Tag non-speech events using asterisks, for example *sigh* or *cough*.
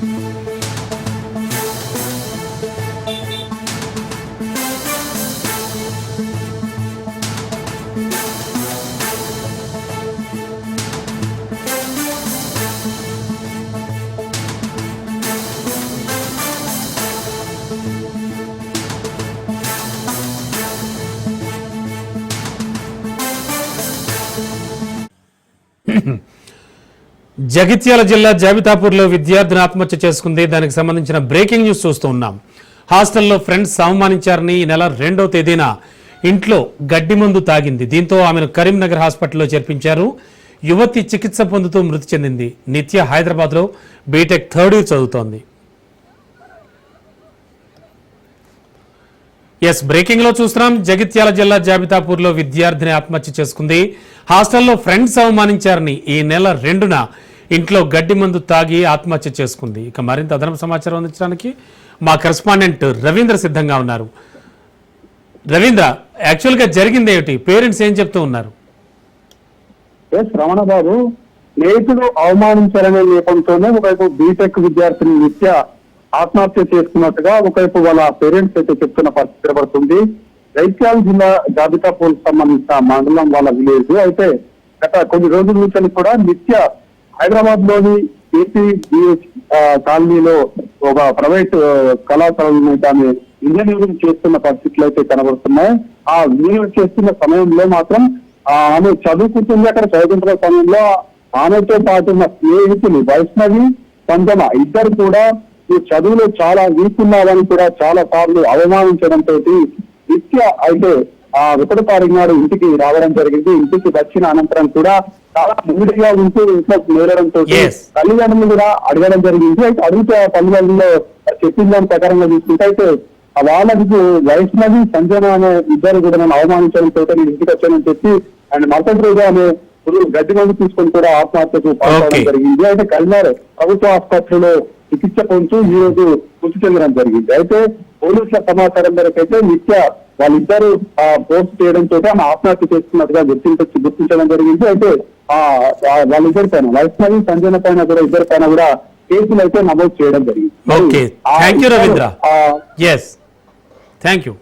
Mm-hmm. *laughs* Jagtial జిల్లా జాబితాపూర్లో విద్యార్థిని ఆత్మహత్య చేసుకుంది. దానికి సంబంధించిన బ్రేకింగ్ న్యూస్ చూస్తూ ఉన్నాం. హాస్టల్లో ఫ్రెండ్స్ అవమానించారని ఈ నెల రెండో తేదీన ఇంట్లో గడ్డి మందు తాగింది. దీంతో ఆమెను కరీంనగర్ హాస్పిటల్లో చేర్పించారు. యువతి చికిత్స పొందుతూ మృతి చెందింది. నిత్య హైదరాబాద్లో బీటెక్ థర్డ్ ఇయర్ చదువుతోంది. ఎస్ బ్రేకింగ్లో చూస్తున్నాం. జగిత్యాల జిల్లా జాబితాపూర్లో విద్యార్థిని ఆత్మహత్య చేసుకుంది. హాస్టల్లో ఫ్రెండ్స్ అవమానించారని ఈ నెల రెండున ఇంట్లో గడ్డి మందు తాగి ఆత్మహత్య చేసుకుంది. ఇక మరింత అదనపు సమాచారం అందించడానికి మా కరెస్పాండెంట్ రవీంద్ర సిద్ధంగా ఉన్నారు. రవీంద్ర యాక్చువల్గా జరిగింది ఏమిటి? పేరెంట్స్ ఏం చెప్తూ ఉన్నారు? రమణ బాబు స్నేహితుడు అవమానించారనే నేపథ్యంతోనే ఒకవైపు బీటెక్ విద్యార్థిని నిత్య ఆత్మహత్య చేసుకున్నట్టుగా ఒకవైపు వాళ్ళ పేరెంట్స్ అయితే చెప్తున్న పరిస్థితి కనబడుతుంది. జైత్యాల జిల్లా జాబితా పోల్ సంబంధించిన మండలం వాళ్ళ విలేజ్. అయితే గత కొన్ని రోజుల నుంచి కూడా నిత్య హైదరాబాద్లోని ఏపీ కాలనీలో ఒక ప్రైవేట్ కళాశాలను దాన్ని ఇంజనీరింగ్ చేస్తున్న పరిస్థితులు అయితే కనబడుతున్నాయి. ఆ ఇంజనీరింగ్ చేస్తున్న సమయంలో మాత్రం ఆ ఆమె చదువుకుంటుంది. అక్కడ చదువుకుంటున్న సమయంలో ఆమెతో పాటు ఉన్న స్నేహితులు వైష్ణవి సంజన ఇద్దరు కూడా ఈ చదువులో చాలా వీక్ ఉన్నారని కూడా చాలా సార్లు అవమానించడంతో నిత్య అయితే ఆ ఒకటో తారీఖు నాడు ఇంటికి రావడం జరిగింది ఇంటికి వచ్చిన అనంతరం కూడా చాలా మూడిగా ఉంటూ ఇంట్లో నేరడంతో Yes. తల్లిదండ్రులు కూడా అడగడం జరిగింది అయితే అడిగితే ఆ తల్లిదండ్రులు చెప్పిన దాని ప్రకారంగా చూసుకుంటే అయితే ఆ వాళ్ళకి వైష్ణవి సంజన అనే ఇద్దరు కూడా నన్ను అవమానించడంతో నేను ఇంటికి వచ్చానని చెప్పి అండ్ మరుసటి రోజు ఆమె గడ్డి మందు తీసుకొని కూడా ఆత్మహత్యకు Okay. జరిగింది అయితే కరీంనగర్ ప్రభుత్వ ఆసుపత్రిలో చికిత్స పొందుతూ ఈ రోజు మృతి చెందడం జరిగింది అయితే పోలీసుల సమాచారం మేరకు అయితే నిత్య వాళ్ళిద్దరు ఆ పోస్ట్ చేయడంతో ఆమె ఆత్మహత్య చేసుకున్నట్టుగా గుర్తించ గుర్తించడం జరిగింది. అయితే ఆ వాళ్ళిద్దరి పైన వైష్ణవి సంజన పైన కూడా ఇద్దరి పైన కూడా కేసులు అయితే నమోదు చేయడం జరిగింది. రవీంద్ర. Thank you